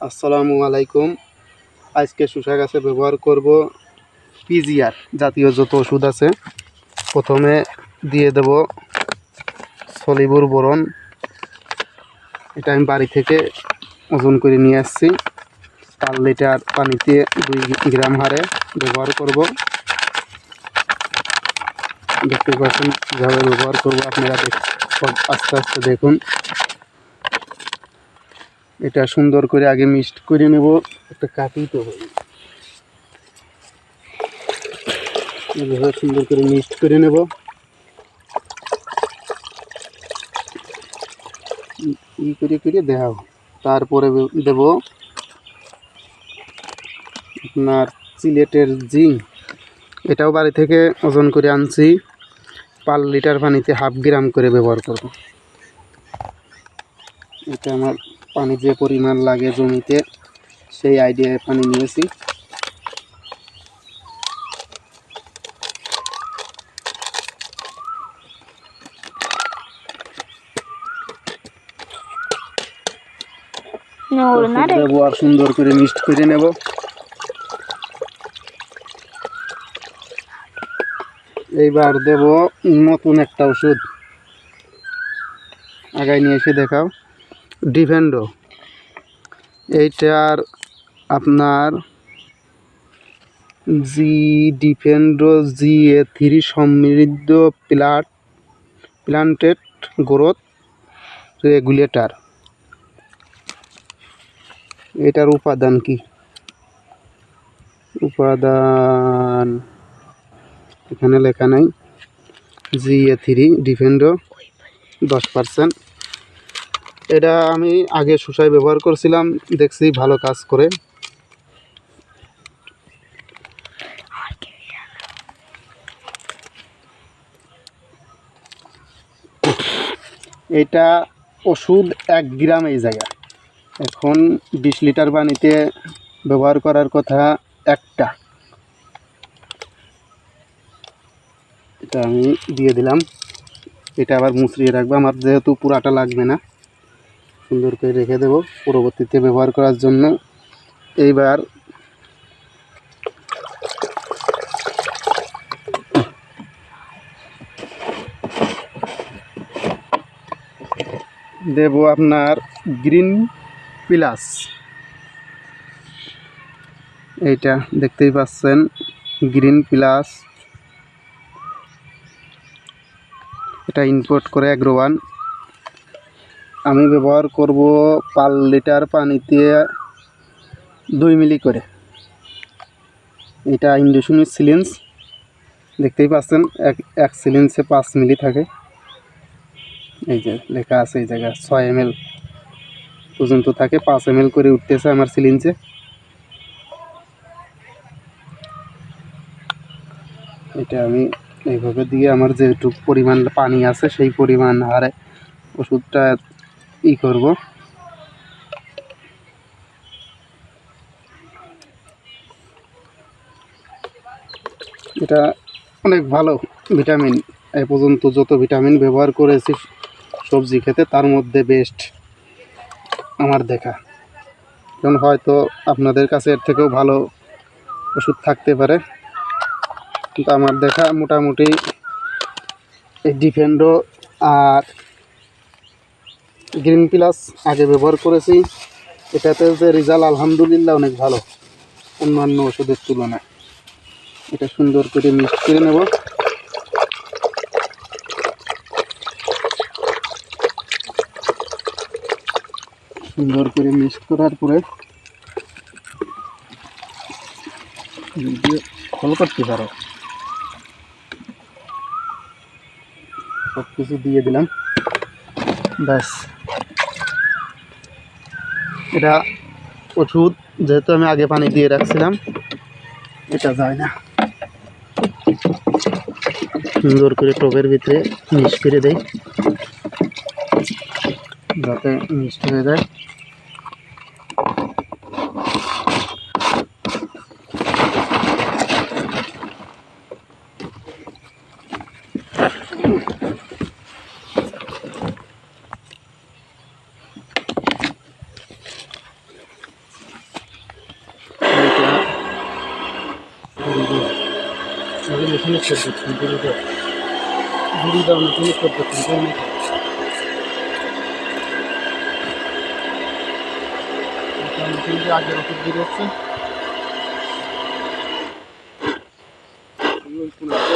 আসসালামু আলাইকুম। আজকে শসা গাছে ব্যবহার করব পিজিআর জাতীয় যত ওষুধ আছে, প্রথমে দিয়ে দেব সলিবুর বরণ এটা আমি বাড়ি থেকে ওজন করে নিয়ে আসছি। পার লিটার পানিতে দুই গ্রাম হারে ব্যবহার করব। দেখতে পাচ্ছেন কীভাবে ব্যবহার করব আপনারা আস্তে আস্তে দেখুন। এটা সুন্দর করে আগে মিক্সড করে নেব। একটা কাটিতে তো সুন্দর করে মিক্সড করে নেব। ই- করে করে দেখাও তারপরে দেব আপনার সিলেটের জিঙ্ক। এটাও বাড়ি থেকে ওজন করে আনছি। পার লিটার পানিতে হাফ গ্রাম করে ব্যবহার করব। এটা আমার পানি যে পরিমাণ লাগে জমিতে সেই আইডিয়ায় পানি নিয়েছি। দেবো আর সুন্দর করে মিক্সড করে নেব। এইবার দেব নতুন একটা ওষুধ। আগায় নিয়ে এসে দেখাও। ডিফেন্ডো এইটার আপনার জি ডিফেন্ডো জি এ থ্রি সমৃদ্ধ প্লাট প্লান্টেড গ্রোথ রেগুলেটর এটার উপাদান কি? উপাদান এখানে লেখা নাই। জি এ থ্রি ডিফেন্ডো দশ পার্সেন্ট এটা আমি আগে সুসায় ব্যবহার করছিলাম, দেখছি ভালো কাজ করে। এটা ওষুধ এক গ্রাম এই জায়গায়। এখন বিশ লিটার পানিতে ব্যবহার করার কথা একটা। এটা আমি দিয়ে দিলাম। এটা আবার মুচড়িয়ে রাখব, আমার যেহেতু পুরাটা লাগবে না। সুন্দর করে রেখে দেবো পরবর্তীতে ব্যবহার করার জন্য। এইবার দেব আপনার গ্রিন প্লাস। এইটা দেখতেই পাচ্ছেন, গ্রিন প্লাস। এটা ইম্পোর্ট করে অ্যাগ্রোয়ান আমি ব্যবহার করব পার লিটার পানিতে দুই মিলি করে। এটা ইন্ডোসিনের সিলিন্স, দেখতেই পাচ্ছেন, এক এক সিলিন্সে পাঁচ মিলি থাকে। এই যে লেখা আছে এই জায়গায়, ছয় এম পর্যন্ত থাকে, পাঁচ এম করে উঠতেছে আমার সিলিন্সে। এটা আমি এইভাবে দিয়ে আমার যেটুকু পরিমাণ পানি আছে, সেই পরিমাণ হারে ওষুধটা ই করব? এটা অনেক ভালো ভিটামিন। এ পর্যন্ত যত ভিটামিন ব্যবহার করেছি সবজি খেতে, তার মধ্যে বেস্ট আমার দেখা। কারণ হয়তো আপনাদের কাছে এর থেকেও ভালো ওষুধ থাকতে পারে। কিন্তু আমার দেখা মোটামুটি এই ডিফেন্ডো আর গ্রিন প্লাস আগে ব্যবহার করেছি। এটাতে যে রেজাল্ট আলহামদুলিল্লাহ অনেক ভালো। অন্যান্য ওষুধের তুলনায়। এটা সুন্দর করে মিক্স করে নেব। সুন্দর করে মিক্স করার পরে ফল করতে পারো সব কিছু দিয়ে দিলাম। ব্যাস। এটা ওষুধ যেহেতু আমি আগে পানি দিয়ে রাখছিলাম, এটা যায় না। সুন্দর করে টবের ভিতরে মিশ করে দেয় যাতে মিশ হয়ে যায়। ফিনিশ করে দিচ্ছি বুড়ি দাও বুড়ি দাও না ফিনিশ করে দিচ্ছি তাই নাকি এটা মেশিন দিয়ে আগের ওষুধ দিয়ে হচ্ছে ওই কোনাতে